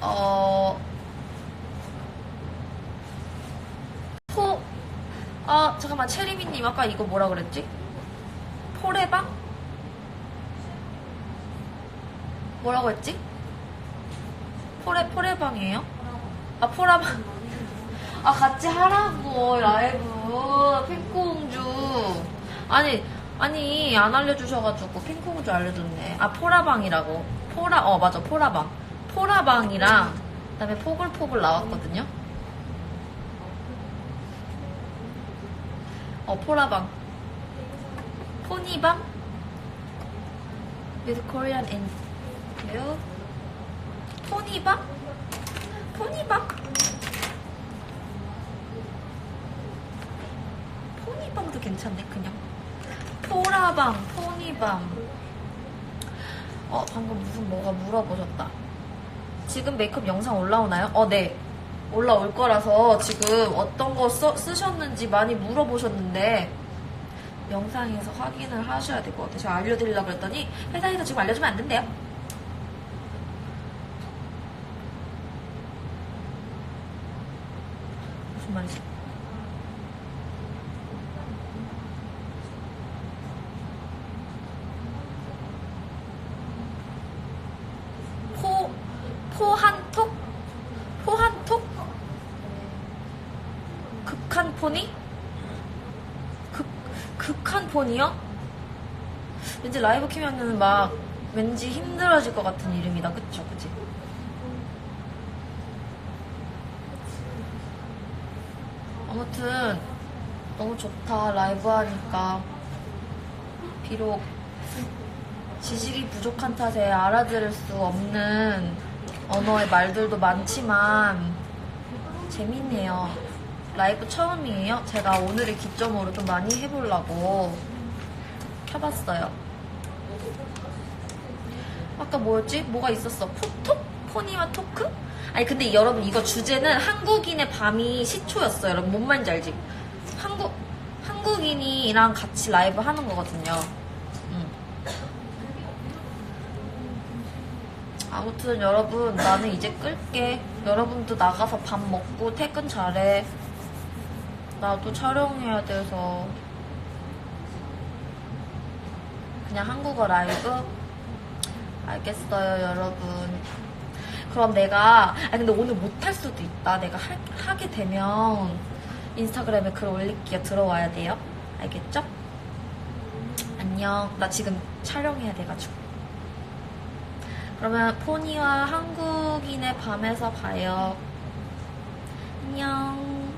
어, 포, 아, 잠깐만, 체리미님, 아까 이거 뭐라 그랬지? 포레방? 뭐라고 했지? 포레, 포레방이에요? 아, 포라방. 아, 같이 하라고, 라이브. 핑크공주. 아니, 아니, 안 알려주셔가지고, 핑크공주 알려줬네. 아, 포라방이라고. 포라, 어, 맞아, 포라방. 포라방이랑, 그 다음에 포글포글 나왔거든요. 어, 포라방. 포니방? with Korean you. 포니방? 포니방? 포니방도 괜찮네, 그냥. 포라방, 포니방. 어, 방금 무슨 뭐가 물어보셨다. 지금 메이크업 영상 올라오나요? 어, 네. 올라올 거라서 지금 어떤 거 써, 쓰셨는지 많이 물어보셨는데 영상에서 확인을 하셔야 될 것 같아요. 제가 알려드리려고 그랬더니 회사에서 지금 알려주면 안 된대요. 무슨 말이지? 포, 포한톡? 포한톡? 극한포니? 극, 극한폰이요? 왠지 라이브 키면은 막 왠지 힘들어질 것 같은 이름이다. 그쵸? 그치? 아무튼 너무 좋다. 라이브 하니까. 비록 지식이 부족한 탓에 알아들을 수 없는 언어의 말들도 많지만 재밌네요. 라이브 처음이에요. 제가 오늘을 기점으로 좀 많이 해보려고 켜봤어요. 아까 뭐였지? 뭐가 있었어? 포톡? 포니와 토크? 아니 근데 여러분 이거 주제는 한국인의 밤이 시초였어요. 여러분 뭔 말인지 알지? 한국 한국인이랑 같이 라이브 하는 거거든요. 아무튼 여러분 나는 이제 끌게. 여러분도 나가서 밥 먹고 퇴근 잘해. 나도 촬영해야 돼서. 그냥 한국어 라이브? 알겠어요 여러분. 그럼 내가 아 근데 오늘 못할 수도 있다. 내가 할- 하게 되면 인스타그램에 글 올릴게요. 들어와야 돼요. 알겠죠? 안녕. 나 지금 촬영해야 돼가지고 그러면 포니와 한국인의 밤에서 봐요. 안녕.